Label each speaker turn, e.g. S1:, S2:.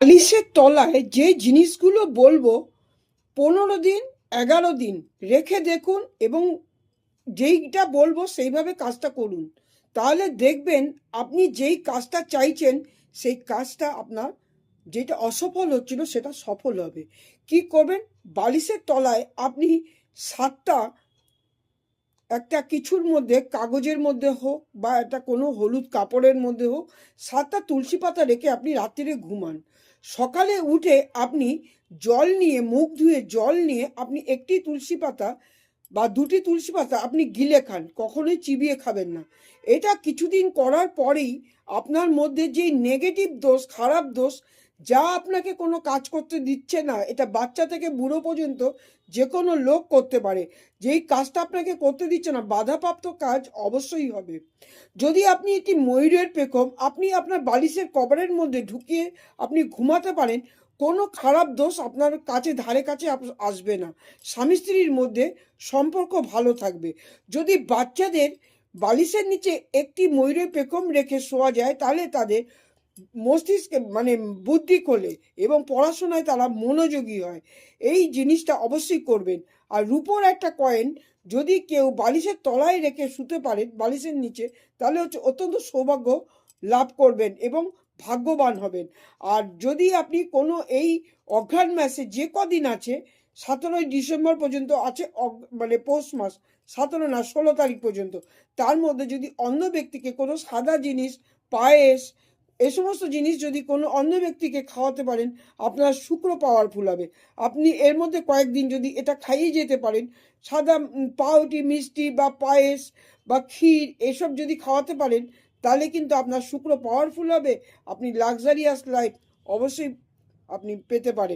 S1: বালিশের তলায় যে জিনিসগুলো বলব, পনেরো দিন, এগারো দিন রেখে দেখুন এবং যেইটা বলব সেইভাবে কাজটা করুন। তাহলে দেখবেন আপনি যেই কাজটা চাইছেন, সেই কাজটা আপনার যেটা অসফল হচ্ছিল সেটা সফল হবে। কি করবেন? বালিশের তলায় আপনি সাতটা, একটা কিছুর মধ্যে, কাগজের মধ্যে হোক বা একটা কোনো হলুদ কাপড়ের মধ্যে হোক, সাতটা তুলসী পাতা রেখে আপনি রাত্রিরে ঘুমান। সকালে উঠে আপনি জল নিয়ে, মুখ ধুয়ে জল নিয়ে আপনি একটি তুলসী পাতা বা দুটি তুলসী পাতা আপনি গিলে খান, কখনোই চিবিয়ে খাবেন না। এটা কিছুদিন করার পরেই আপনার মধ্যে যে নেগেটিভ দোষ, খারাপ দোষ যা আপনাকে কোনো কাজ করতে দিচ্ছে না, এটা বাচ্চা থেকে বুড়ো পর্যন্ত যে কোনো লোক করতে পারে। যেই কাজটা আপনাকে করতে দিচ্ছে না, বাধাপ্রাপ্ত কাজ অবশ্যই হবে। যদি আপনি একটি ময়ূরের পেখম, আপনি আপনার বালিশের কভারের মধ্যে ঢুকিয়ে আপনি ঘুমাতে পারেন, কোনো খারাপ দোষ আপনার কাছে ধারে কাছে আসবে না। স্বামী স্ত্রীর মধ্যে সম্পর্ক ভালো থাকবে। যদি বাচ্চাদের বালিশের নিচে একটি ময়ূরের পেখম রেখে শোয়া যায়, তাহলে তাদের মস্তিষ্কে মানে বুদ্ধি খোলে এবং পড়াশোনায় তারা মনোযোগী হয়। এই জিনিসটা অবশ্যই করবেন। আর রূপোর একটা কয়েন যদি কেউ বালিশের তলায় রেখে শুতে পারেন বালিশের নিচে, তাহলে হচ্ছে অত্যন্ত সৌভাগ্য লাভ করবেন এবং ভাগ্যবান হবেন। আর যদি আপনি কোনো এই অঘ্রাণ মাসে যে কদিন আছে, সতেরোই ডিসেম্বর পর্যন্ত আছে মানে পৌষ মাস, সতেরো না, ষোলো তারিখ পর্যন্ত, তার মধ্যে যদি অন্য ব্যক্তিকে কোনো সাদা জিনিস, পায়েস এ সমস্ত জিনিস যদি কোনো অন্য ব্যক্তিকে খাওয়াতে পারেন, আপনার শুক্র পাওয়ারফুল হবে। আপনি এর মধ্যে কয়েকদিন যদি এটা খাইয়ে যেতে পারেন, সাদা পাউটি মিষ্টি বা পায়েস বা ক্ষীর এসব যদি খাওয়াতে পারেন, তাহলে কিন্তু আপনার শুক্র পাওয়ারফুল হবে। আপনি লাক্সারিয়াস লাইফ অবশ্যই আপনি পেতে পারেন।